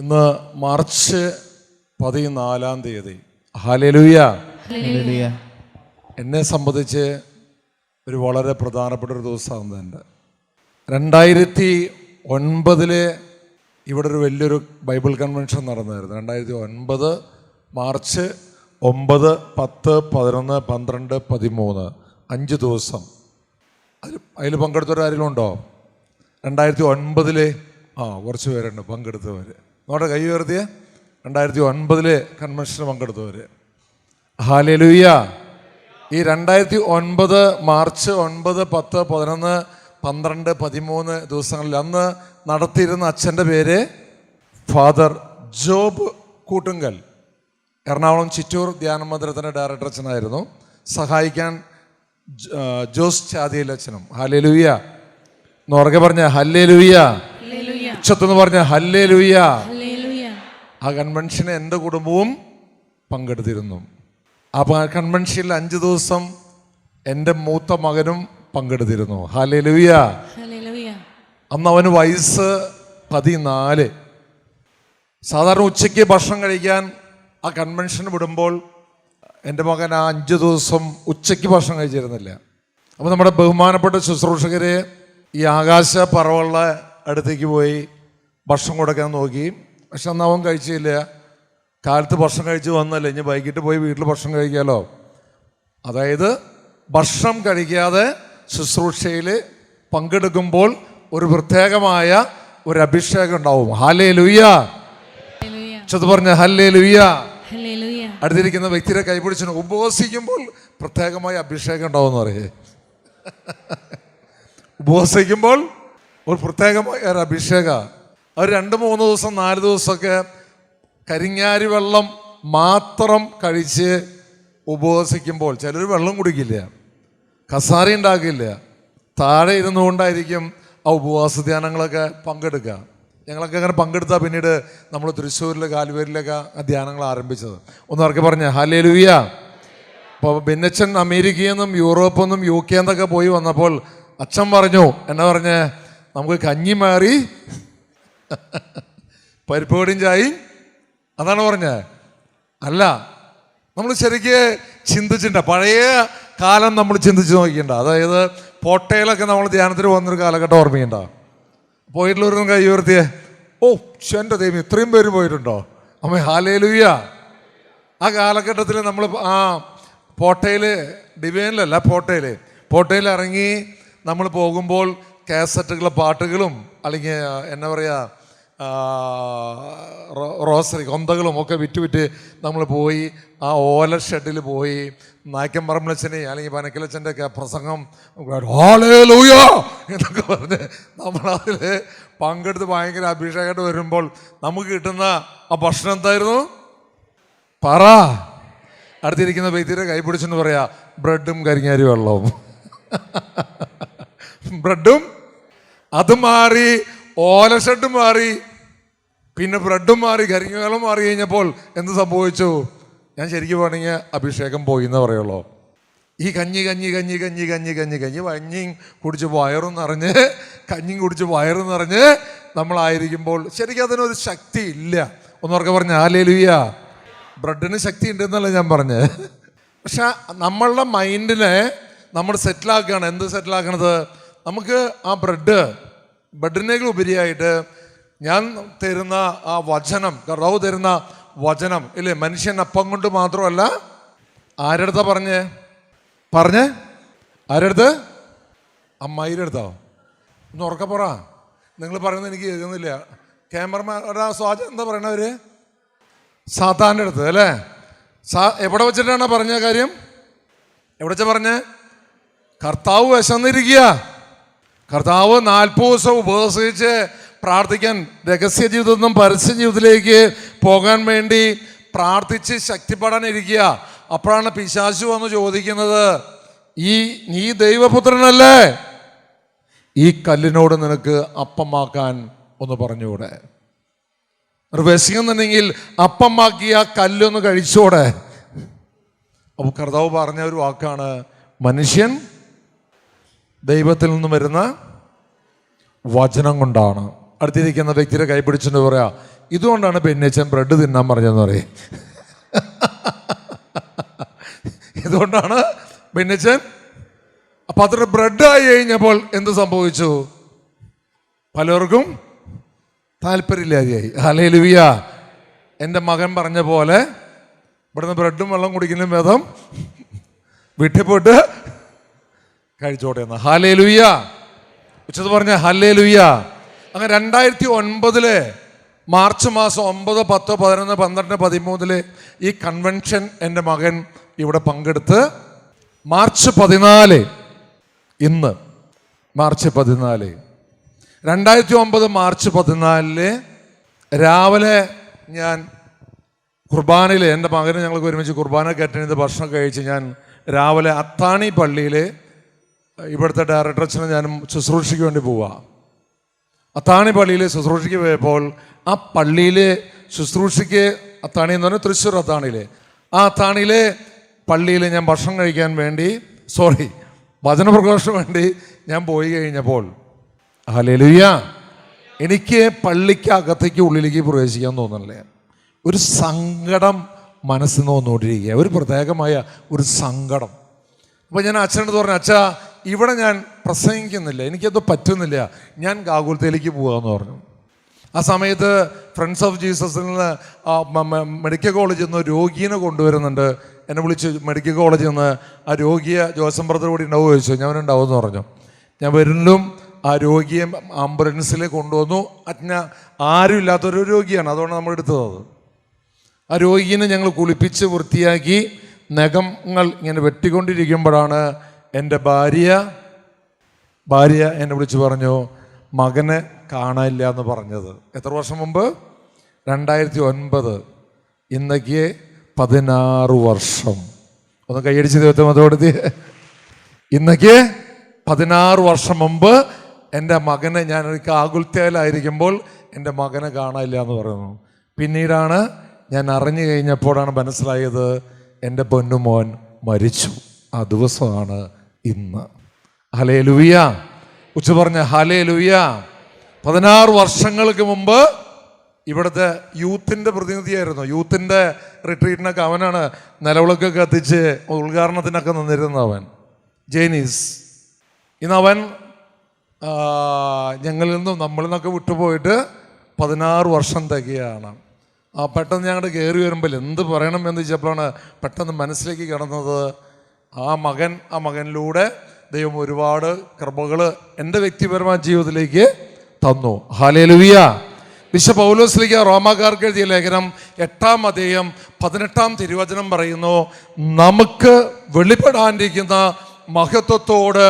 ഇന്ന് മാർച്ച് പതിനാലാം തീയതി. ഹാലലൂയ. എന്നെ സംബന്ധിച്ച് ഒരു വളരെ പ്രധാനപ്പെട്ട ഒരു ദിവസമാണ് എന്റെ രണ്ടായിരത്തി ഒൻപതിൽ ഇവിടെ ഒരു വലിയൊരു ബൈബിൾ കൺവെൻഷൻ നടന്നായിരുന്നു. രണ്ടായിരത്തി ഒൻപത് മാർച്ച് ഒമ്പത് പത്ത് പതിനൊന്ന് പന്ത്രണ്ട് പതിമൂന്ന്. അഞ്ച് ദിവസം. അതിൽ അതിൽ പങ്കെടുത്തവരാരെങ്കിലും ഉണ്ടോ? രണ്ടായിരത്തി ഒൻപതിലെ ആ കുറച്ച് പേരുണ്ട് പങ്കെടുത്തവർ നമ്മുടെ കൈ ഉയർത്തിയ. രണ്ടായിരത്തി ഒൻപതിലെ കൺവെൻഷന് പങ്കെടുത്തവർ ഹാലലുയ്യ ഈ രണ്ടായിരത്തി ഒൻപത് മാർച്ച് ഒൻപത് പത്ത് പതിനൊന്ന് പന്ത്രണ്ട് പതിമൂന്ന് ദിവസങ്ങളിൽ അന്ന് നടത്തിയിരുന്ന അച്ഛന്റെ പേര് ഫാദർ ജോബ് കൂട്ടുങ്കൽ. എറണാകുളം ചിറ്റൂർ ധ്യാന മന്ദിരത്തിന്റെ ഡയറക്ടർ അച്ഛനായിരുന്നു. സഹായിക്കാൻ ജോസ് ചാതിയിൽ അച്ഛനും. ഹല്ലേ എന്ന് ഉറക്കെ പറഞ്ഞ ഹല്ലേ ലുയ്യ ഉച്ചത്തെന്ന് പറഞ്ഞ ഹല്ലേ ലുയ്യ ആ കൺവെൻഷന് എന്റെ കുടുംബവും പങ്കെടുത്തിരുന്നു. അപ്പോൾ ആ കൺവെൻഷനിൽ അഞ്ച് ദിവസം എന്റെ മൂത്ത മകനും പങ്കെടുത്തിരുന്നു. ഹാലേ ലൂയ അന്ന് അവന് വയസ്സ് പതിനാല്. സാധാരണ ഉച്ചയ്ക്ക് ഭക്ഷണം കഴിക്കാൻ ആ കൺവെൻഷൻ വിടുമ്പോൾ എന്റെ മകൻ ആ അഞ്ച് ദിവസം ഉച്ചയ്ക്ക് ഭക്ഷണം കഴിച്ചിരുന്നില്ല. അപ്പോൾ നമ്മുടെ ബഹുമാനപ്പെട്ട ശുശ്രൂഷകരെ ഈ ആകാശ പറവുള്ള അടുത്തേക്ക് പോയി ഭക്ഷണം കൊടുക്കാൻ നോക്കി. പക്ഷെ അന്ന് അവൻ കഴിച്ചില്ല. കാലത്ത് ഭക്ഷണം കഴിച്ച് വന്നല്ലേ ഇനി വൈകിട്ട് പോയി വീട്ടിൽ ഭക്ഷണം കഴിക്കാമല്ലോ അതായത് ഭക്ഷണം കഴിക്കാതെ ശുശ്രൂഷയിൽ പങ്കെടുക്കുമ്പോൾ ഒരു പ്രത്യേകമായ ഒരു അഭിഷേകം ഉണ്ടാവും. ഹാലേ ലുയ്യ ചത് പറഞ്ഞ ഹല്ലേ ലുയ്യ അടുത്തിരിക്കുന്ന വ്യക്തിയെ കൈപിടിച്ചു ഉപവസിക്കുമ്പോൾ പ്രത്യേകമായ അഭിഷേകം ഉണ്ടാവും പറയേ. ഉപവസിക്കുമ്പോൾ ഒരു പ്രത്യേകമായ ഒരു അഭിഷേക. ഒരു രണ്ട് മൂന്ന് ദിവസം നാല് ദിവസമൊക്കെ കരിങ്ങാരി വെള്ളം മാത്രം കഴിച്ച് ഉപവസിക്കുമ്പോൾ ചിലർ വെള്ളം കുടിക്കില്ല കസാരി ഉണ്ടാക്കില്ല താഴെ ഇരുന്നുകൊണ്ടായിരിക്കും ആ ഉപവാസ ധ്യാനങ്ങളൊക്കെ പങ്കെടുക്കുക. ഞങ്ങളൊക്കെ അങ്ങനെ പങ്കെടുത്താൽ പിന്നീട് നമ്മൾ തൃശ്ശൂരിലെ കാൽവേരിലൊക്കെ ആ ധ്യാനങ്ങൾ ആരംഭിച്ചത്. ഒന്ന് ഇറക്കി പറഞ്ഞ ഹലേ ലുയ്യ അപ്പോൾ ഭിന്നച്ചൻ അമേരിക്കയിൽ നിന്നും യൂറോപ്പിൽ നിന്നും യു കെ എന്നൊക്കെ പോയി വന്നപ്പോൾ അച്ഛൻ പറഞ്ഞു എന്നാ പറഞ്ഞ് നമുക്ക് കഞ്ഞി മാറി പരിപ്പുകടിയും ചായി അതാണ് പറഞ്ഞത് അല്ല നമ്മൾ ശരിക്ക് ചിന്തിച്ചിട്ട പഴയ കാലം നമ്മൾ ചിന്തിച്ച് നോക്കിയിട്ടുണ്ട്. അതായത് പോട്ടയിലൊക്കെ നമ്മൾ ധ്യാനത്തിന് വന്നൊരു കാലഘട്ടം ഓർമ്മയുണ്ടോ? പോയിട്ടുള്ളവരൊന്നും കൈ ഉയർത്തിയേ? ഓ എന്റെ ദൈവം ഇത്രയും പേര് പോയിട്ടുണ്ടോ? അമ്മ ഹാലേലുയ്യ ആ കാലഘട്ടത്തിൽ നമ്മൾ ആ പോട്ടയിൽ ഡിവൈനിലല്ല പോട്ടയിൽ പോട്ടയിൽ ഇറങ്ങി നമ്മൾ പോകുമ്പോൾ കാസറ്റുകളും പാട്ടുകളും അല്ലെങ്കിൽ എന്നാ പറയുക റോസറി കൊന്തകളും ഒക്കെ വിറ്റ് വിറ്റ് നമ്മൾ പോയി ആ ഓല ഷെഡിൽ പോയി നായ്ക്കം പറമ്പിളച്ചനെ അല്ലെങ്കിൽ പനക്കിലച്ചന്റെ ഒക്കെ പ്രസംഗം "ഹല്ലേലൂയ" എന്നൊക്കെ പറഞ്ഞ് നമ്മളതിൽ പങ്കെടുത്ത് ഭയങ്കര അഭിഷേകമായിട്ട് വരുമ്പോൾ നമുക്ക് കിട്ടുന്ന ആ ഭക്ഷണം എന്തായിരുന്നു? പറ. അടുത്തിരിക്കുന്ന വ്യക്തിയുടെ കൈ പിടിച്ചെന്ന് പറയാ ബ്രെഡും കരിങ്ങാരി വെള്ളവും. ബ്രെഡും അത് മാറി ഓല ഷെഡ് മാറി പിന്നെ ബ്രെഡും മാറി കരിങ്ങുകളും മാറി കഴിഞ്ഞപ്പോൾ എന്ത് സംഭവിച്ചു? ഞാൻ ശരിക്കും വേണമെങ്കിൽ അഭിഷേകം പോയി എന്ന് പറയുള്ളൂ. ഈ കഞ്ഞി കഞ്ഞി കഞ്ഞി കഞ്ഞി കഞ്ഞി കഞ്ഞി കഞ്ഞി കഞ്ഞിയും കുടിച്ച് വയറും നിറഞ്ഞ് കഞ്ഞിയും കുടിച്ച് വയറും നിറഞ്ഞ് നമ്മളായിരിക്കുമ്പോൾ ശരിക്കും അതിനൊരു ശക്തി ഇല്ല. ഒന്നോർക്കെ പറഞ്ഞ ആലേലുയ്യ ബ്രെഡിന് ശക്തി ഉണ്ടെന്നല്ല ഞാൻ പറഞ്ഞത് പക്ഷെ നമ്മളുടെ മൈൻഡിനെ നമ്മൾ സെറ്റിലാക്കുകയാണ് എന്ത് സെറ്റിലാക്കണത് നമുക്ക് ആ ബ്രെഡ് ബ്രെഡിനേക്കാൾ ഉപരിയായിട്ട് ഞാൻ തരുന്ന ആ വചനം കർത്താവ് തരുന്ന വചനം ഇല്ലേ? മനുഷ്യൻ അപ്പം കൊണ്ട് മാത്രമല്ല ആരടുത്താ പറഞ്ഞേ? പറഞ്ഞേ? ആരടുത്ത്? അമ്മായിയുടെ അടുത്തോ ഒന്ന് ഉറക്കെ പറ. നിങ്ങൾ പറയുന്നത് എനിക്ക് കേൾക്കുന്നില്ല. ക്യാമറമാൻ സ്വാജ എന്താ പറയണവര് സാത്താന്റെ അടുത്ത് അല്ലേ? സാ എവിടെ വെച്ചിട്ടാണ് പറഞ്ഞ കാര്യം? എവിടെ വെച്ചാ പറഞ്ഞേ? കർത്താവ് വിശന്നിരിക്കുക. കർത്താവ് നാൽപ്പത് ദിവസം ഉപവസിച്ച് പ്രാർത്ഥിക്കാൻ രഹസ്യ ജീവിതത്തിൽ നിന്നും പരസ്യ ജീവിതത്തിലേക്ക് പോകാൻ വേണ്ടി പ്രാർത്ഥിച്ച് ശക്തിപ്പെടാൻ ഇരിക്കുക അപ്പോഴാണ് പിശാശു വന്ന് ചോദിക്കുന്നത് ഈ നീ ദൈവപുത്രനല്ലേ? ഈ കല്ലിനോട് നിനക്ക് അപ്പമാക്കാൻ ഒന്ന് പറഞ്ഞുകൂടെ? വിശക്കുന്നുണ്ടെങ്കിൽ അപ്പമാക്കി ആ കല്ലൊന്ന് കഴിച്ചോടെ? അപ്പോൾ കർത്താവ് പറഞ്ഞ ഒരു വാക്കാണ് മനുഷ്യൻ ദൈവത്തിൽ നിന്ന് വരുന്ന വചനം കൊണ്ടാണ്. അടുത്തിരിക്കുന്ന വ്യക്തിയുടെ കൈ പിടിച്ചിട്ട് പറയാ ഇതുകൊണ്ടാണ് പെണ്ണച്ചൻ ബ്രെഡ് തിന്നാൻ പറഞ്ഞതെന്ന് പറയും. ഇതുകൊണ്ടാണ് പെണ്ണച്ചൻ അപ്പൊ അത്ര ബ്രെഡായി കഴിഞ്ഞപ്പോൾ എന്ത് സംഭവിച്ചു? പലർക്കും താല്പര്യമില്ലാതെയായി. ഹലേ ലുവിയ എന്റെ മകൻ പറഞ്ഞ പോലെ ഇവിടുന്ന് ബ്രെഡും വെള്ളം കുടിക്കുന്ന വേദം വീട്ടിൽ പോയിട്ട് കഴിച്ചോട്ടെ എന്ന് ഹാലേ ലുയ്യ ഉച്ചത് പറഞ്ഞ ഹാലേ ലുയ്യ അങ്ങനെ രണ്ടായിരത്തി ഒൻപതിൽ മാർച്ച് മാസം ഒമ്പത് പത്ത് പതിനൊന്ന് പന്ത്രണ്ട് പതിമൂന്നിൽ ഈ കൺവെൻഷൻ എന്റെ മകൻ ഇവിടെ പങ്കെടുത്ത് മാർച്ച് പതിനാല് ഇന്ന് മാർച്ച് പതിനാല്. രണ്ടായിരത്തി ഒമ്പത് മാർച്ച് പതിനാലിൽ രാവിലെ ഞാൻ കുർബാനയിൽ എന്റെ മകന് ഞങ്ങൾക്ക് ഒരുമിച്ച് കുർബാന കയറ്റണിത് ഭക്ഷണം കഴിച്ച് ഞാൻ രാവിലെ അത്താണി പള്ളിയിൽ ഇവിടുത്തെ ഡയറക്ടർ ഞാൻ ഞാനും ശുശ്രൂഷയ്ക്ക് വേണ്ടി പോവുക അത്താണി പള്ളിയിൽ ശുശ്രൂഷയ്ക്ക് പോയപ്പോൾ ആ പള്ളിയിലെ ശുശ്രൂഷയ്ക്ക് അത്താണി എന്ന് പറഞ്ഞാൽ തൃശ്ശൂർ അത്താണിയിലെ. ആ അത്താണിയിലെ പള്ളിയിൽ ഞാൻ ഭക്ഷണം കഴിക്കാൻ വേണ്ടി സോറി വചനപ്രഘോഷത്തിന് വേണ്ടി ഞാൻ പോയി കഴിഞ്ഞപ്പോൾ ഹലേലുയ്യ എനിക്ക് പള്ളിക്ക് അകത്തേക്ക് ഉള്ളിലേക്ക് പ്രവേശിക്കാൻ തോന്നുന്നില്ലേ ഒരു സങ്കടം മനസ്സിൽ നിന്ന് വന്നുകൊണ്ടിരിക്കുക ഒരു പ്രത്യേകമായ ഒരു സങ്കടം. അപ്പോൾ ഞാൻ അച്ഛനോട് പറഞ്ഞു അച്ഛാ ഇവിടെ ഞാൻ പ്രസംഗിക്കുന്നില്ല. എനിക്കത് പറ്റുന്നില്ല. ഞാൻ ഗാകുലത്തിലേക്ക് പോകാമെന്ന് പറഞ്ഞു. ആ സമയത്ത് ഫ്രണ്ട്സ് ഓഫ് ജീസസിൽ നിന്ന് മെഡിക്കൽ കോളേജിൽ നിന്ന് രോഗീനെ കൊണ്ടുവരുന്നുണ്ട്. എന്നെ വിളിച്ച് മെഡിക്കൽ കോളേജിൽ നിന്ന് ആ രോഗിയെ ജോസം ബ്രദർ കൂടി ഉണ്ടാവുക ചോദിച്ചു. ഞാൻ ഉണ്ടാവും എന്ന് പറഞ്ഞു. ഞാൻ വരുന്നതും ആ രോഗിയെ ആംബുലൻസിൽ കൊണ്ടുവന്നു. അജ്ഞ ആരും ഇല്ലാത്തൊരു രോഗിയാണ്. അതുകൊണ്ട് നമ്മൾ എടുത്തത് ആ രോഗീനെ ഞങ്ങൾ കുളിപ്പിച്ച് വൃത്തിയാക്കി നഖങ്ങൾ ഇങ്ങനെ വെട്ടിക്കൊണ്ടിരിക്കുമ്പോഴാണ് എന്റെ ഭാര്യ ഭാര്യ എന്നെ വിളിച്ച് പറഞ്ഞു മകനെ കാണാനില്ല എന്ന് പറഞ്ഞത്. എത്ര വർഷം മുമ്പ്? രണ്ടായിരത്തി ഒൻപത് ഇന്നേക്ക് പതിനാറ് വർഷം. ഒന്ന് കൈയടിച്ച് ദൈവത്തെ മതപ്പെടുത്തി ഇന്നേക്ക് പതിനാറ് വർഷം മുമ്പ് എന്റെ മകനെ ഞാൻ എനിക്ക് ആകുൽത്തയിലായിരിക്കുമ്പോൾ എന്റെ മകനെ കാണാനില്ല എന്ന് പറയുന്നു. പിന്നീടാണ് ഞാൻ അറിഞ്ഞു കഴിഞ്ഞപ്പോഴാണ് മനസ്സിലായത് എന്റെ പൊന്നുമോൻ മരിച്ചു. ആ ദിവസമാണ് ഇന്ന്. ഹലേ ലുവിയ ഉച്ച പറഞ്ഞ ഹലേ ലുവിയ പതിനാറ് വർഷങ്ങൾക്ക് മുമ്പ് ഇവിടുത്തെ യൂത്തിന്റെ പ്രതിനിധിയായിരുന്നു. യൂത്തിന്റെ റിട്രീറ്റിനൊക്കെ അവനാണ് നിലവിളക്കൊക്കെ കത്തിച്ച് ഉദ്ഘാടനത്തിനൊക്കെ നിന്നിരുന്നത് അവൻ. ജെയ്നീസ് ഇന്ന് അവൻ ഞങ്ങളിൽ നിന്നും നമ്മളിൽ നിന്നൊക്കെ വിട്ടുപോയിട്ട് പതിനാറ് വർഷം തികയാണ്. ആ പെട്ടെന്ന് ഞങ്ങളുടെ കയറി വരുമ്പോൾ എന്ത് പറയണം എന്ന് വെച്ചപ്പോഴാണ് പെട്ടെന്ന് മനസ്സിലേക്ക് കിടന്നത് ആ മകൻ ആ മകനിലൂടെ ദൈവം ഒരുപാട് കൃപകൾ എന്റെ വ്യക്തിപരമായ ജീവിതത്തിലേക്ക് തന്നു. ഹാലേലുവിയ വിശ പൗലോസിലേക്ക് റോമാക്കാർക്ക് എഴുതിയ ലേഖനം എട്ടാം അധ്യയം പതിനെട്ടാം തിരുവചനം പറയുന്നു നമുക്ക് വെളിപ്പെടാനിരിക്കുന്ന മഹത്വത്തോട്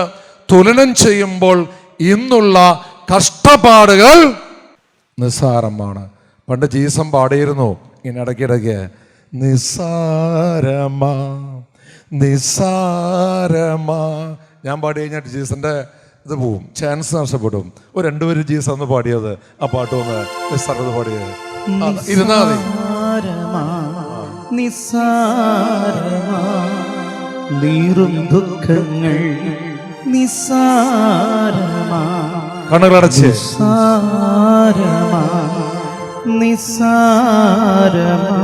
തുലനം ചെയ്യുമ്പോൾ ഇന്നുള്ള കഷ്ടപ്പാടുകൾ നിസ്സാരമാണ്. പണ്ട് ജീസം പാടിയിരുന്നു ഇങ്ങനെ ഇടയ്ക്കിടയ്ക്ക് നിസ്സാരമാ ഞാൻ പാടി കഴിഞ്ഞാൽ ജീസന്റെ ഇത് പോവും. ചാൻസ് നഷ്ടപ്പെടും ഒരു രണ്ടുപേരും ജീസ ഒന്ന് പാടിയത് ആ പാട്ട് ഒന്ന് നിസ്സാരത് പാടിയത് ഇരുന്നാ മതി. നീറും ദുഃഖങ്ങൾ കണ്ണുകളടച്ച്. നിസാരമാ.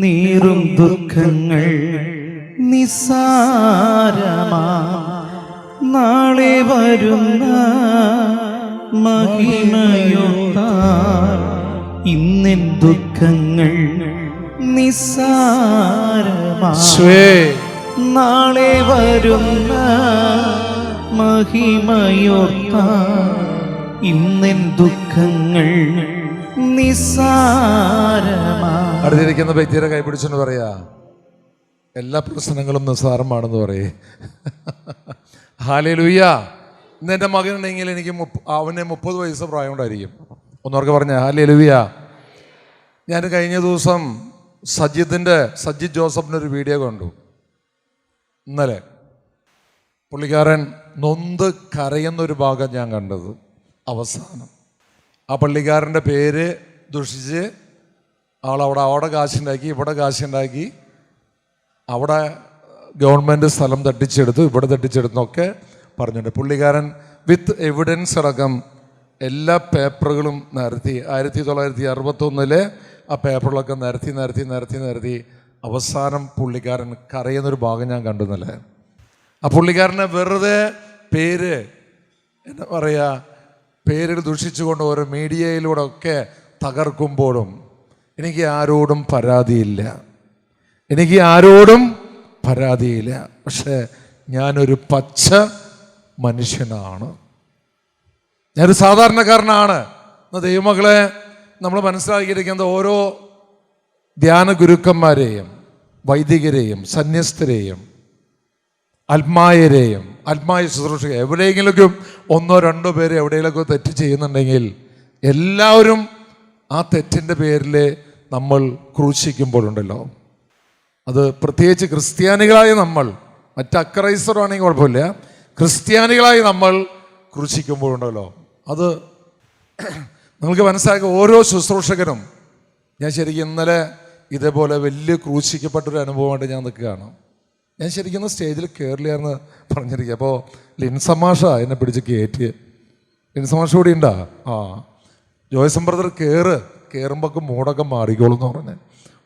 നീറും ദുഃഖങ്ങൾ നിസ്സാരമാ നാളെ വരുന്ന മഹിമയൊത്താൽ ഇന്നിൻ ദുഃഖങ്ങൾ നിസാരമാ. നാളെ വരുന്ന മഹിമയോർത്ത ഇന്നിൻ ദുഃഖങ്ങൾ നിസാരമാ. അടുത്തിരിക്കുന്ന വ്യക്തിയുടെ കൈപിടിച്ചെന്ന് പറയാ. എല്ലാ പ്രശ്നങ്ങളും നിസ്സാരമാണെന്ന് പറയേ. ഹാലേ ലുയ്യ ഇന്ന് എന്റെ മകനുണ്ടെങ്കിൽ എനിക്ക് അവന് മുപ്പത് വയസ്സ് പ്രായം ഉണ്ടായിരിക്കും ഒന്നവർക്ക് പറഞ്ഞ ഹാലേ ലുയ്യ ഞാൻ കഴിഞ്ഞ ദിവസം സജിത്തിന്റെ സജിത് ജോസഫിന്റെ ഒരു വീഡിയോ കണ്ടു. ഇന്നലെ. പുള്ളിക്കാരൻ നൊന്ത് കരയുന്നൊരു ഭാഗം ഞാൻ കണ്ടത്. അവസാനം. ആ പള്ളിക്കാരന്റെ പേര് ദുഷിച്ച് ആളവിടെ അവിടെ കാശുണ്ടാക്കി ഇവിടെ കാശുണ്ടാക്കി. അവിടെ ഗവൺമെന്റ് സ്ഥലം തട്ടിച്ചെടുത്തു ഇവിടെ തട്ടിച്ചെടുത്തു എന്നൊക്കെ പറഞ്ഞിട്ടുണ്ട്. പുള്ളിക്കാരൻ വിത്ത് എവിഡൻസ് അടക്കം എല്ലാ പേപ്പറുകളും നിരത്തി ആയിരത്തി തൊള്ളായിരത്തി അറുപത്തൊന്നിലെ ആ പേപ്പറുകളൊക്കെ നിരത്തി നിരത്തി നിരത്തി നിരത്തി അവസാനം പുള്ളിക്കാരൻ കരയുന്നൊരു ഭാഗം ഞാൻ കണ്ടു എന്നല്ലേ ആ പുള്ളിക്കാരനെ വെറുതെ പേര് എന്താ പറയുക പേരിൽ ദൂഷിച്ചുകൊണ്ട് ഓരോ മീഡിയയിലൂടെ ഒക്കെ തകർക്കുമ്പോഴും എനിക്ക് ആരോടും പരാതിയില്ല. എനിക്ക് ആരോടും പരാതിയില്ല. പക്ഷേ ഞാനൊരു പച്ച മനുഷ്യനാണ്. ഞാനൊരു സാധാരണക്കാരനാണ്. എന്ന ദൈവമകളെ നമ്മൾ മനസ്സിലാക്കിയിരിക്കുന്നത് ഓരോ ധ്യാന ഗുരുക്കന്മാരെയും വൈദികരെയും സന്യസ്തരെയും ആത്മായരെയും ആത്മായ ശുശ്രൂഷ എവിടെയെങ്കിലൊക്കെ ഒന്നോ രണ്ടോ പേര് എവിടെയെങ്കിലൊക്കെ തെറ്റ് ചെയ്യുന്നുണ്ടെങ്കിൽ എല്ലാവരും ആ തെറ്റിന്റെ പേരിൽ നമ്മൾ ക്രൂശിക്കുമ്പോഴുണ്ടല്ലോ. അത് പ്രത്യേകിച്ച് ക്രിസ്ത്യാനികളായ നമ്മൾ മറ്റ് അക്രൈസ്തരാണെങ്കിൽ കുഴപ്പമില്ല ക്രിസ്ത്യാനികളായി നമ്മൾ ക്രൂശിക്കുമ്പോഴുണ്ടല്ലോ അത് നിങ്ങൾക്ക് മനസ്സിലാക്കുക ഓരോ ശുശ്രൂഷകനും ഞാൻ ശരിക്കും ഇന്നലെ ഇതേപോലെ വലിയ ക്രൂശിക്കപ്പെട്ടൊരു അനുഭവമായിട്ട് ഞാൻ നിൽക്കുകയാണ്. ഞാൻ ശരിക്കും സ്റ്റേജിൽ കയറില്ലായിരുന്നു പറഞ്ഞിരിക്കുക. അപ്പോൾ ലിൻസമാഷ എന്നെ പിടിച്ച് കയറ്റി. ലിൻസമാഷ കൂടി ഉണ്ടാ? ആ. ജോയ്സം ബ്രദർ കയറ് കയറുമ്പോൾ മൂടൊക്കെ മാറിക്കോളൂ എന്ന് പറഞ്ഞ്.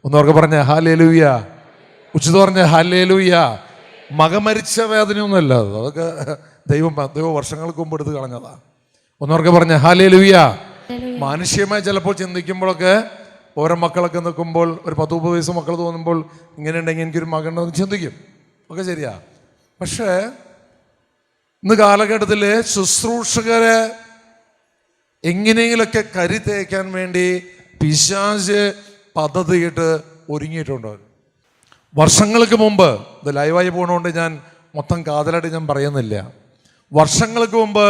ഒന്നവർക്ക് പറഞ്ഞ ഹാലേലൂയ. ഉച്ചിത് പറഞ്ഞ ഹാലേലൂയ മക മരിച്ച വേദനയൊന്നുമല്ല അതൊക്കെ ദൈവം ദൈവം വർഷങ്ങൾക്ക് മുമ്പ് എടുത്ത് കളഞ്ഞതാ. ഒന്നവർക്ക് പറഞ്ഞ ഹല്ലേലൂയ. മാനുഷ്യമായി ചിലപ്പോൾ ചിന്തിക്കുമ്പോഴൊക്കെ ഓരോ മക്കളൊക്കെ നിൽക്കുമ്പോൾ ഒരു പത്ത് മുപ്പത് വയസ്സ് മക്കൾ തോന്നുമ്പോൾ ഇങ്ങനെ ഉണ്ടെങ്കിൽ എനിക്കൊരു മകനുണ്ടെന്ന് ചിന്തിക്കും. ഒക്കെ ശരിയാ. പക്ഷേ ഇന്ന് കാലഘട്ടത്തിൽ ശുശ്രൂഷകരെ എങ്ങനെയെങ്കിലൊക്കെ കരി തേക്കാൻ വേണ്ടി പിശാജ് പദ്ധതിയിട്ട് ഒരുങ്ങിയിട്ടുണ്ട്. വർഷങ്ങൾക്ക് മുമ്പ് ഇത് ലൈവായി പോകണോണ്ട് ഞാൻ മൊത്തം കാതലായിട്ട് ഞാൻ പറയുന്നില്ല. വർഷങ്ങൾക്ക് മുമ്പ്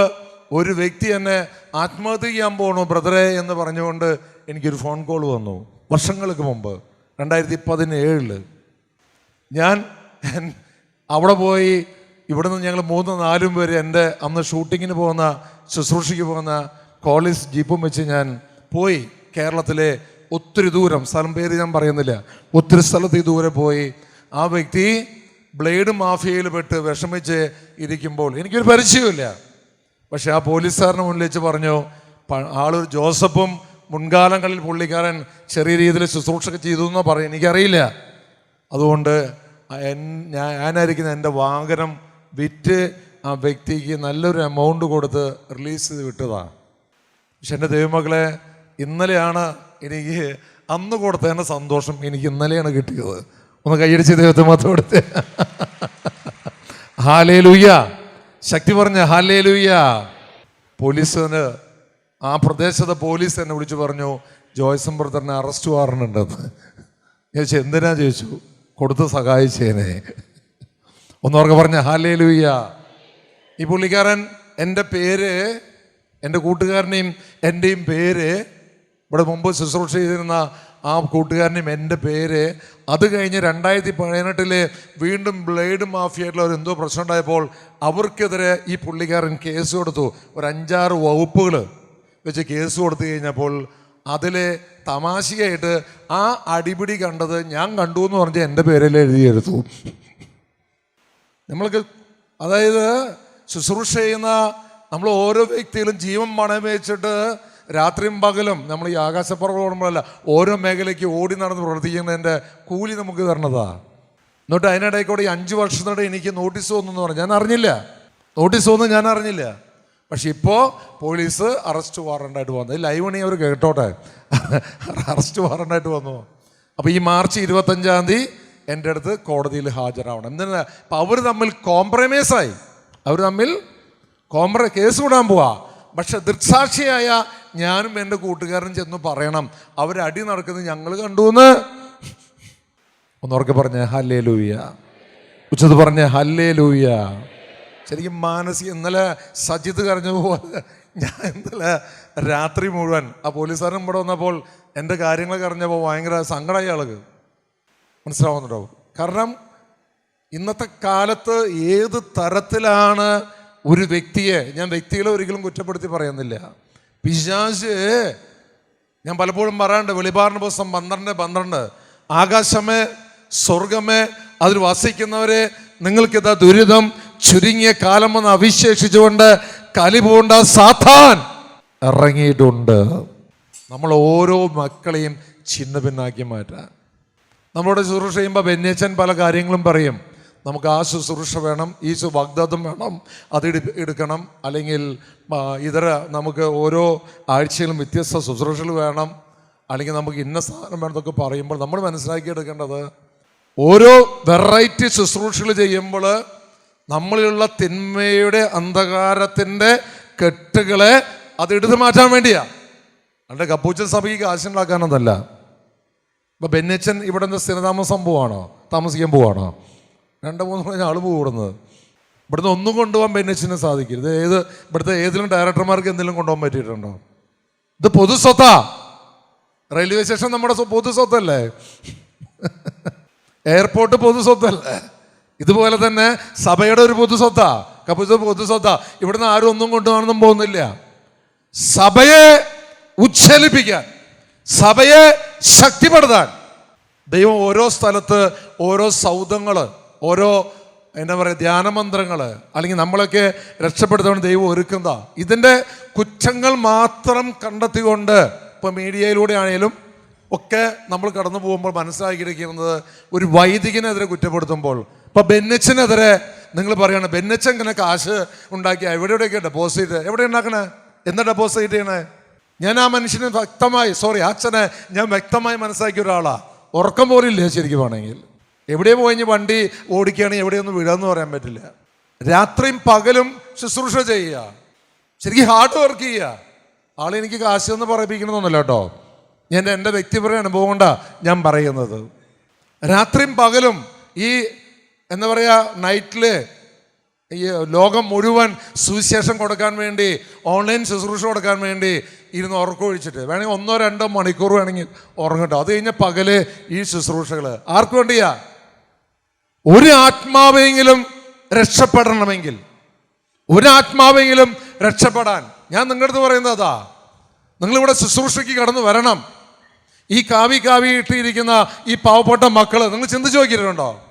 ഒരു വ്യക്തി എന്നെ ആത്മഹത്യ ചെയ്യാൻ പോകണു ബ്രദറെ എന്ന് പറഞ്ഞുകൊണ്ട് എനിക്കൊരു ഫോൺ കോൾ വന്നു. വർഷങ്ങൾക്ക് മുമ്പ് രണ്ടായിരത്തി പതിനേഴിൽ ഞാൻ അവിടെ പോയി ഇവിടെ നിന്ന് ഞങ്ങൾ മൂന്ന് നാലും പേര് എന്റെ അന്ന് ഷൂട്ടിങ്ങിന് പോകുന്ന ശുശ്രൂഷയ്ക്ക് പോകുന്ന കോളേജ് ജീപ്പും വെച്ച് ഞാൻ പോയി കേരളത്തിലെ ഒത്തിരി ദൂരം സ്ഥലം പേര് ഞാൻ പറയുന്നില്ല. ഒത്തിരി സ്ഥലത്ത് ഈ ദൂരെ പോയി ആ വ്യക്തി ബ്ലേഡ് മാഫിയയിൽ പെട്ട് വിഷമിച്ച് ഇരിക്കുമ്പോൾ എനിക്കൊരു പരിചയമില്ല പക്ഷെ ആ പോലീസുകാരന് മുന്നിൽ വെച്ച് പറഞ്ഞു ആൾ ആളൊരു ജോസഫും മുൻകാലങ്ങളിൽ പുള്ളിക്കാരൻ ചെറിയ രീതിയിൽ ശുശ്രൂഷ ചെയ്തു എന്നോ പറയും എനിക്കറിയില്ല. അതുകൊണ്ട് ഞാൻ ഞാനായിരിക്കുന്ന എന്റെ വാഹനം വിറ്റ് ആ വ്യക്തിക്ക് നല്ലൊരു എമൗണ്ട് കൊടുത്ത് റിലീസ് ചെയ്ത് വിട്ടതാണ് പക്ഷെ എന്റെ ദൈവമകളെ ഇന്നലെയാണ് എനിക്ക് അന്ന് കൊടുത്തതിന്റെ സന്തോഷം എനിക്ക് ഇന്നലെയാണ് കിട്ടിയത്. ഒന്ന് കൈയടിച്ച് ദൈവത്തെ മാത്രം എടുത്ത്. ഹാലേ ലൂയ്യ ശക്തി പറഞ്ഞ ഹാലേ ലൂയ്യ പോലീസിന് ആ പ്രദേശത്തെ പോലീസ് എന്നെ വിളിച്ചു പറഞ്ഞു ജോയ്സം ബ്രദറിനെ അറസ്റ്റ് വാറണ്ടുണ്ടെന്ന്. ഞാൻ ചോദിച്ചു എന്തിനാ ചോദിച്ചു? കൊടുത്ത് സഹായിച്ചേനെ. ഒന്നോർക്ക് പറഞ്ഞ ഹാലേ ലൂയ്യ ഈ പുള്ളിക്കാരൻ എന്റെ പേര് എന്റെ കൂട്ടുകാരനെയും എന്റെയും പേര് ഇവിടെ മുമ്പ് ശുശ്രൂഷ ചെയ്തിരുന്ന ആ കൂട്ടുകാരനെയും എന്റെ പേര്. അത് കഴിഞ്ഞ് രണ്ടായിരത്തി പതിനെട്ടിൽ വീണ്ടും ബ്ലേഡ് മാഫിയായിട്ടുള്ള ഒരു എന്തോ പ്രശ്നം ഉണ്ടായപ്പോൾ അവർക്കെതിരെ ഈ പുള്ളിക്കാരൻ കേസ് കൊടുത്തു. ഒരു അഞ്ചാറ് വകുപ്പുകൾ വെച്ച് കേസ് കൊടുത്തു കഴിഞ്ഞപ്പോൾ അതിലെ തമാശയായിട്ട് ആ അടിപിടി കണ്ടത് ഞാൻ കണ്ടു എന്ന് പറഞ്ഞ് എന്റെ പേരിൽ എഴുതിയെടുത്തു നമ്മൾക്ക് അതായത് ശുശ്രൂഷ ചെയ്യുന്ന നമ്മൾ ഓരോ വ്യക്തിയിലും ജീവൻ പണയം വെച്ചിട്ട് രാത്രിയും പകലും നമ്മൾ ഈ ആകാശപ്പുറം ഓടുമ്പോഴല്ല ഓരോ മേഖലയ്ക്ക് ഓടി നടന്ന് പ്രവർത്തിക്കുന്നതിന്റെ കൂലി നമുക്ക് തരണതാ. എന്നിട്ട് അതിനിടയിൽ കൂടെ ഈ അഞ്ച് വർഷത്തിനിടെ എനിക്ക് നോട്ടീസ് വന്നെന്ന് പറഞ്ഞു. ഞാൻ അറിഞ്ഞില്ല. നോട്ടീസ് വന്നു ഞാൻ അറിഞ്ഞില്ല. പക്ഷെ ഇപ്പോൾ പോലീസ് അറസ്റ്റ് വാറണ്ടായിട്ട് വന്നു. ലൈവണി അവർ കേട്ടോട്ടെ. അറസ്റ്റ് വാറണ്ടായിട്ട് വന്നു. അപ്പോൾ ഈ മാർച്ച് ഇരുപത്തഞ്ചാം തീയതി എന്റെ അടുത്ത് കോടതിയിൽ ഹാജരാവണം. എന്തിനാ? അപ്പം അവർ തമ്മിൽ കോംപ്രമൈസായി അവർ തമ്മിൽ കോംപ്ര കേസ് വിടാൻ പോവാ. പക്ഷെ ദൃക്സാക്ഷിയായ ഞാനും എന്റെ കൂട്ടുകാരനും ചെന്ന് പറയണം. അവരടി നടക്കുന്നത് ഞങ്ങൾ കണ്ടു എന്ന് ഒന്നോർക്കെ പറഞ്ഞ ഹല്ലേ ലൂയ ഉച്ചത് പറഞ്ഞ ഹല്ലേ ലൂയ ശരിക്കും മാനസിക ഇന്നലെ സജിത്ത് കരഞ്ഞതുപോലെ ഞാൻ ഇന്നലെ രാത്രി മുഴുവൻ ആ പോലീസുകാരൻ ഇവിടെ വന്നപ്പോൾ എന്റെ കാര്യങ്ങളൊക്കെ അറിഞ്ഞപ്പോൾ ഭയങ്കര സങ്കടമായി ആൾക്ക് മനസ്സിലാവുന്നുണ്ടോ? കാരണം ഇന്നത്തെ കാലത്ത് ഏത് തരത്തിലാണ് ഒരു വ്യക്തിയെ ഞാൻ വ്യക്തികളെ ഒരിക്കലും കുറ്റപ്പെടുത്തി പറയുന്നില്ല. പിശാച്. ഞാൻ പലപ്പോഴും പറയാറുണ്ട് വെളിപാറിന് പുസ്തകം പന്ത്രണ്ട് പന്ത്രണ്ട്. ആകാശമേ സ്വർഗമേ അതിൽ വസിക്കുന്നവരെ നിങ്ങൾക്കിതാ ദുരിതം ചുരുങ്ങിയ കാലം വന്ന് അവിശേഷിച്ചുകൊണ്ട് കലി പോണ്ട സാത്താൻ ഇറങ്ങിയിട്ടുണ്ട്. നമ്മൾ ഓരോ മക്കളെയും ചിന്ന പിന്നാക്കി മാറ്റാൻ. നമ്മളോട് ശുശ്രൂഷ ചെയ്യുമ്പോൾ ബെന്നേച്ചൻ പല കാര്യങ്ങളും പറയും. നമുക്ക് ആ ശുശ്രൂഷ വേണം ഈ വാഗ്ദാദം വേണം അത് എടുക്കണം. അല്ലെങ്കിൽ ഇതര നമുക്ക് ഓരോ ആഴ്ചയിലും വ്യത്യസ്ത ശുശ്രൂഷകൾ വേണം. അല്ലെങ്കിൽ നമുക്ക് ഇന്ന സാധനം വേണം എന്നൊക്കെ പറയുമ്പോൾ നമ്മൾ മനസ്സിലാക്കി എടുക്കേണ്ടത് ഓരോ വെറൈറ്റി ശുശ്രൂഷകൾ ചെയ്യുമ്പോൾ നമ്മളിലുള്ള തിന്മയുടെ അന്ധകാരത്തിന്റെ കെട്ടുകളെ അത് എടുത്തു മാറ്റാൻ വേണ്ടിയാ. അല്ലാണ്ട് കപ്പൂച്ചൻ സഭയ്ക്ക് കാശുണ്ടാക്കാനൊന്നല്ല ഇപ്പൊ ബെന്നച്ചൻ ഇവിടെ നിന്ന് സ്ഥിരതാമസം പോവാണോ? താമസിക്കാൻ പോവാണോ? രണ്ട് മൂന്ന് മണി ആൾ കൂടുന്നത് ഇവിടുന്ന് ഒന്നും കൊണ്ടുപോകാൻ ബെന്നച്ചന് സാധിക്കരുത്. ഏത് ഇവിടുത്തെ ഏതെങ്കിലും ഡയറക്ടർമാർക്ക് എന്തെങ്കിലും കൊണ്ടുപോകാൻ പറ്റിയിട്ടുണ്ടോ? ഇത് പൊതു സ്വത്താ. റെയിൽവേ സ്റ്റേഷൻ നമ്മുടെ പൊതു സ്വത്തല്ലേ? എയർപോർട്ട് പൊതു സ്വത്തല്ലേ? ഇതുപോലെ തന്നെ സഭയുടെ ഒരു പൊതു സ്വത്താ. കപ്പൂച്ച പൊതു സ്വത്താ. ഇവിടുന്ന് ആരും ഒന്നും കൊണ്ടുപോകാനൊന്നും പോകുന്നില്ല. സഭയെ ഉച്ഛലിപ്പിക്കാൻ സഭയെ ശക്തിപ്പെടുത്താൻ ദൈവം ഓരോ സ്ഥലത്ത് ഓരോ സൗധങ്ങൾ ഓരോ എന്താ പറയുക ധ്യാനമന്ത്രങ്ങൾ അല്ലെങ്കിൽ നമ്മളൊക്കെ രക്ഷപ്പെടുത്താൻ ദൈവം ഒരുക്കുന്ന ഇതിന്റെ കുറ്റങ്ങൾ മാത്രം കണ്ടെത്തിക്കൊണ്ട് ഇപ്പോൾ മീഡിയയിലൂടെ ആണെങ്കിലും ഒക്കെ നമ്മൾ കടന്നു പോകുമ്പോൾ മനസ്സിലാക്കിയിരിക്കുന്നത് ഒരു വൈദികനെതിരെ കുറ്റപ്പെടുത്തുമ്പോൾ. ഇപ്പോൾ ബെന്നച്ചനെതിരെ നിങ്ങൾ പറയണം ബെന്നച്ചൻ ഇങ്ങനെ കാശ് ഉണ്ടാക്കിയ എവിടെയൊക്കെ ഡെപ്പോസിറ്റ് എവിടെ ഉണ്ടാക്കണേ? എന്താ ഡെപ്പോസിറ്റ് ചെയ്യണേ ഞാൻ ആ മനുഷ്യനെ വ്യക്തമായി സോറി അച്ഛനെ ഞാൻ വ്യക്തമായി മനസ്സിലാക്കിയ ഒരാളാണ് ഉറക്കം പോലും ഇല്ല ശരിക്കും വേണമെങ്കിൽ. എവിടെ പോയി വണ്ടി ഓടിക്കുകയാണെങ്കിൽ എവിടെയൊന്നും വീഴാന്ന് പറയാൻ പറ്റില്ല. രാത്രിയും പകലും ശുശ്രൂഷ ചെയ്യുക. ശരിക്കും ഹാർഡ് വർക്ക് ചെയ്യുക. ആളെനിക്ക് കാശ് എന്ന് പറയിപ്പിക്കണമെന്നല്ല കേട്ടോ. ഞാൻ എന്റെ വ്യക്തിപരമായ അനുഭവം കൊണ്ടാണ് ഞാൻ പറയുന്നത്. രാത്രിയും പകലും ഈ എന്താ പറയുക നൈറ്റിൽ ഈ ലോകം മുഴുവൻ സുവിശേഷം കൊടുക്കാൻ വേണ്ടി ഓൺലൈൻ ശുശ്രൂഷ കൊടുക്കാൻ വേണ്ടി ഇരുന്ന് ഉറക്കമൊഴിച്ചിട്ട് വേണമെങ്കിൽ ഒന്നോ രണ്ടോ മണിക്കൂർ വേണമെങ്കിൽ ഉറങ്ങട്ടോ. അത് കഴിഞ്ഞാൽ പകൽ ഈ ശുശ്രൂഷകൾ ആർക്ക് വേണ്ടിയാ? ഒരു ആത്മാവെങ്കിലും രക്ഷപ്പെടണമെങ്കിൽ ഒരു ആത്മാവെങ്കിലും രക്ഷപ്പെടാൻ. ഞാൻ നിങ്ങളുടെ അടുത്ത് അതാ. നിങ്ങളിവിടെ ശുശ്രൂഷയ്ക്ക് കടന്നു വരണം. ഈ കാവി കാവി ഇട്ടിരിക്കുന്ന ഈ പാവപ്പെട്ട മക്കൾ നിങ്ങൾ ചിന്തിച്ചു നോക്കിയിട്ടുണ്ടോ?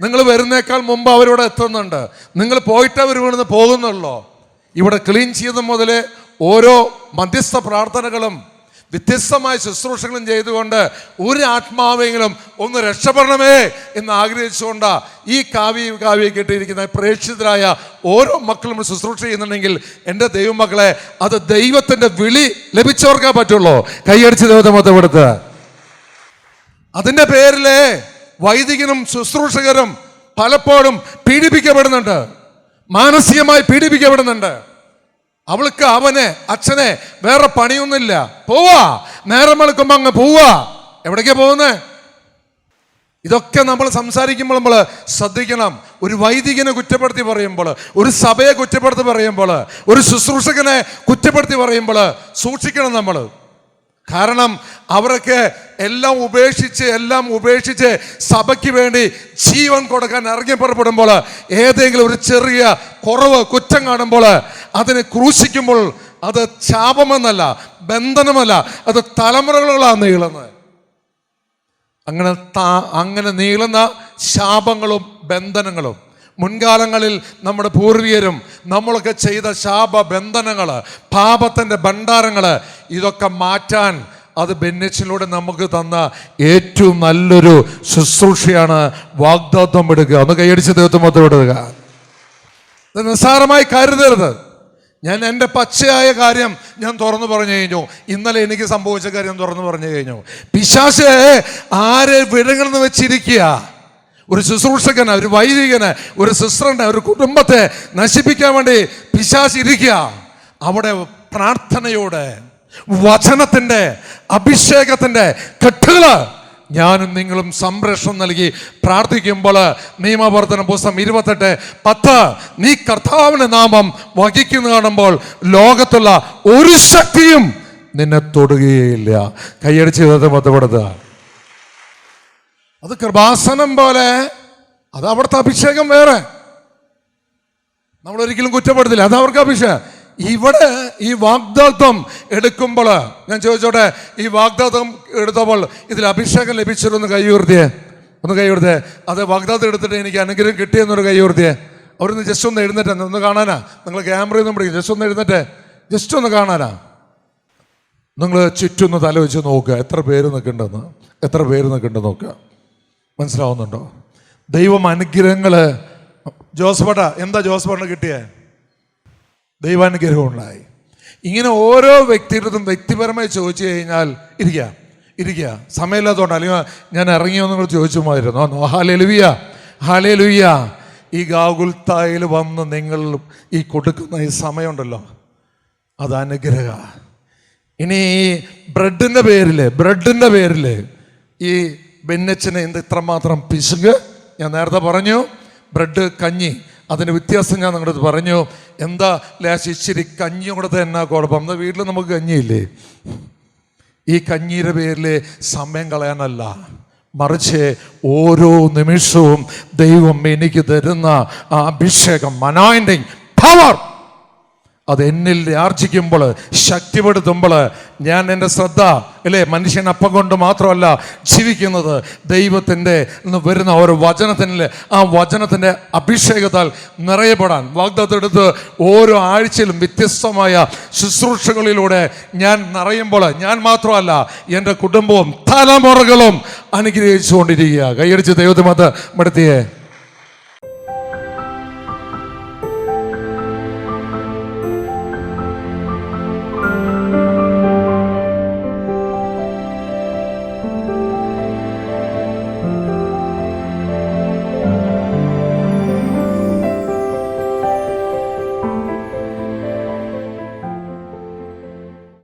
നിങ്ങൾ വരുന്നേക്കാൾ മുമ്പ് അവരിവിടെ എത്തുന്നുണ്ട്. നിങ്ങൾ പോയിട്ട് അവർ ഇവിടുന്ന് പോകുന്നുള്ളോ? ഇവിടെ ക്ലീൻ ചെയ്ത മുതലേ ഓരോ മധ്യസ്ഥ പ്രാർത്ഥനകളും വ്യത്യസ്തമായ ശുശ്രൂഷകളും ചെയ്തുകൊണ്ട് ഒരു ആത്മാവെങ്കിലും ഒന്ന് രക്ഷപ്പെടണമേ എന്ന് ആഗ്രഹിച്ചുകൊണ്ട് ഈ കാവ്യ കാവ്യ കേട്ടിരിക്കുന്ന പ്രേക്ഷിതരായ ഓരോ മക്കളും ശുശ്രൂഷ ചെയ്യുന്നുണ്ടെങ്കിൽ എന്റെ ദൈവമക്കളെ അത് ദൈവത്തിന്റെ വിളി ലഭിച്ചവർക്കേ പറ്റുള്ളൂ. കൈയടിച്ച് ദൈവത്തെ മൊത്തം കൊടുത്ത് അതിന്റെ പേരിലെ വൈദികനും ശുശ്രൂഷകരും പലപ്പോഴും പീഡിപ്പിക്കപ്പെടുന്നുണ്ട്. മാനസികമായി പീഡിപ്പിക്കപ്പെടുന്നുണ്ട്. അവൾക്ക് അവന് അച്ഛനെ വേറെ പണിയൊന്നുമില്ല. പോവാ. നേരം വെളുക്കുമ്പോ അങ്ങ് പോവാ. എവിടേക്കാ പോകുന്നേ? ഇതൊക്കെ നമ്മൾ സംസാരിക്കുമ്പോൾ നമ്മൾ ശ്രദ്ധിക്കണം. ഒരു വൈദികനെ കുറ്റപ്പെടുത്തി പറയുമ്പോൾ ഒരു സഭയെ കുറ്റപ്പെടുത്തി പറയുമ്പോൾ ഒരു ശുശ്രൂഷകനെ കുറ്റപ്പെടുത്തി പറയുമ്പോൾ സൂക്ഷിക്കണം നമ്മൾ. കാരണം അവർക്ക് എല്ലാം ഉപേക്ഷിച്ച് എല്ലാം ഉപേക്ഷിച്ച് സഭയ്ക്ക് വേണ്ടി ജീവൻ കൊടുക്കാൻ ഇറങ്ങി പുറപ്പെടുമ്പോൾ ഏതെങ്കിലും ഒരു ചെറിയ കുറവ് കുറ്റം കാണുമ്പോൾ അതിനെ ക്രൂശിക്കുമ്പോൾ അത് ശാപമെന്നല്ല ബന്ധനമല്ല അത് തലമുറകളാണ് നീളുന്നത്. അങ്ങനെ അങ്ങനെ നീളുന്ന ശാപങ്ങളും ബന്ധനങ്ങളും മുൻകാലങ്ങളിൽ നമ്മുടെ പൂർവികരും നമ്മളൊക്കെ ചെയ്ത ശാപ ബന്ധനങ്ങൾ പാപത്തിന്റെ ഭണ്ഡാരങ്ങൾ ഇതൊക്കെ മാറ്റാൻ അത് ബെന്നിച്ചിലൂടെ നമുക്ക് തന്ന ഏറ്റവും നല്ലൊരു ശുശ്രൂഷയാണ് വാഗ്ദാത്വം എടുക്കുക ഒന്ന് കൈയടിച്ച് ദൈവത്വം മൊത്തം വിടുക ഇത് നിസ്സാരമായി കരുതരുത്. ഞാൻ എന്റെ പച്ചയായ കാര്യം ഞാൻ തുറന്നു പറഞ്ഞു കഴിഞ്ഞു. ഇന്നലെ എനിക്ക് സംഭവിച്ച കാര്യം തുറന്നു പറഞ്ഞു കഴിഞ്ഞു. പിശാശ് ആരെ വിടങ്ങൾന്ന് വെച്ചിരിക്കുക? ഒരു ശുശ്രൂഷകന് ഒരു വൈദികന് ഒരു സിസ്റ്ററിനെ ഒരു കുടുംബത്തെ നശിപ്പിക്കാൻ വേണ്ടി പിശാചിരിക്കുക അവിടെ പ്രാർത്ഥനയോടെ വചനത്തിന്റെ അഭിഷേകത്തിന്റെ കെട്ടുകൾ ഞാനും നിങ്ങളും സംരക്ഷണം നൽകി പ്രാർത്ഥിക്കുമ്പോൾ നിയമവർത്തന പുസ്തകം ഇരുപത്തെട്ട് പത്ത് നീ കർത്താവിന്റെ നാമം വഹിക്കുന്നു കാണുമ്പോൾ ലോകത്തുള്ള ഒരു ശക്തിയും നിന്നെ തൊടുകയില്ല. കൈയടിച്ച് ചെയ്തത് മതപ്പെടുത്തുക അത് കൃപാസനം പോലെ അത് അവിടുത്തെ അഭിഷേകം വേറെ. നമ്മൾ ഒരിക്കലും കുറ്റപ്പെടുത്തില്ല. അത് അവർക്ക് അഭിഷേകം. ഇവിടെ ഈ വാഗ്ദാത്വം എടുക്കുമ്പോൾ ഞാൻ ചോദിച്ചോട്ടെ ഈ വാഗ്ദാത്വം എടുത്തപ്പോൾ ഇതിൽ അഭിഷേകം ലഭിച്ചിരുന്നു കൈ ഉയർത്തിയേ ഒന്ന് കൈ ഉയർത്തിയേ അത് വാഗ്ദാത്വം എടുത്തിട്ട് എനിക്ക് അനുഗ്രഹം കിട്ടിയെന്നൊരു കൈ ഉയർത്തിയേ അവരൊന്ന് ജസ്റ്റ് ഒന്ന് എഴുന്നേറ്റ് ഒന്ന് കാണാനാ. നിങ്ങൾ ക്യാമറയിൽ നിന്ന് പിടിക്കും. ജസ്റ്റ് ഒന്ന് എഴുന്നേറ്റ്. ജസ്റ്റ് ഒന്ന് കാണാനാ. നിങ്ങൾ ചുറ്റൊന്ന് തല വെച്ച് നോക്കുക. എത്ര പേര് നിൽക്കുന്നുണ്ടെന്ന്. എത്ര പേര് നിൽക്കുന്നുണ്ടെന്ന് നോക്കുക. മനസ്സിലാവുന്നുണ്ടോ? ദൈവം അനുഗ്രഹങ്ങൾ ജോസഫട്ട എന്താ ജോസഫട്ട കിട്ടിയേ? ദൈവാനുഗ്രഹം ഉണ്ടായി. ഇങ്ങനെ ഓരോ വ്യക്തിയുടെതും വ്യക്തിപരമായി ചോദിച്ചു കഴിഞ്ഞാൽ ഇരിക്കുക ഇരിക്കുക സമയമില്ലാത്തതുകൊണ്ട് അല്ലെങ്കിൽ ഞാൻ ഇറങ്ങിയോ നിങ്ങൾ ചോദിച്ചുമായിരുന്നു ഹാലേ ലുവിയ ഹാലേ ലുവിയ ഈ ഗാകുൽത്തായിൽ വന്ന് നിങ്ങൾ ഈ കൊടുക്കുന്ന ഈ സമയമുണ്ടല്ലോ. അത് അനുഗ്രഹ. ഇനി ഈ ബ്രെഡിന്റെ പേരിൽ ബ്രെഡിന്റെ പേരിൽ ഈ ബെന്നച്ചിന് എന്ത് ഇത്രമാത്രം പിശുക് ഞാൻ നേരത്തെ പറഞ്ഞു ബ്രെഡ് കഞ്ഞി. അതിന്റെ വ്യത്യാസം ഞാൻ നിങ്ങളുടെ പറഞ്ഞു. എന്താ ലാശ് ഇച്ചിരി കഞ്ഞി കൂടെ എന്നാ കുഴപ്പം. എന്താ വീട്ടിൽ നമുക്ക് കഞ്ഞിയില്ലേ? ഈ കഞ്ഞിയുടെ പേരിൽ സമയം കളയാനല്ല. മറിച്ച് ഓരോ നിമിഷവും ദൈവം എനിക്ക് തരുന്ന ആ അഭിഷേകം അനോയിന്റിങ് പവർ അത് എന്നിൽ ആർജിക്കുമ്പോൾ ശക്തിപ്പെടുത്തുമ്പോൾ ഞാൻ എന്റെ ശ്രദ്ധ അല്ലേ മനുഷ്യൻ അപ്പം കൊണ്ട് മാത്രമല്ല ജീവിക്കുന്നത്. ദൈവത്തിന്റെ വരുന്ന ഒരു വചനത്തിന് ആ വചനത്തിന്റെ അഭിഷേകത്താൽ നിറയപ്പെടാൻ. വാഗ്ദത്തെടുത്ത് ഓരോ ആഴ്ചയിലും വ്യത്യസ്തമായ ശുശ്രൂഷകളിലൂടെ ഞാൻ നിറയുമ്പോൾ ഞാൻ മാത്രമല്ല എന്റെ കുടുംബവും തലമുറകളും അനുഗ്രഹിച്ചുകൊണ്ടിരിക്കുക. കൈയടിച്ച് ദൈവത്തെ മത മടുത്തിയേ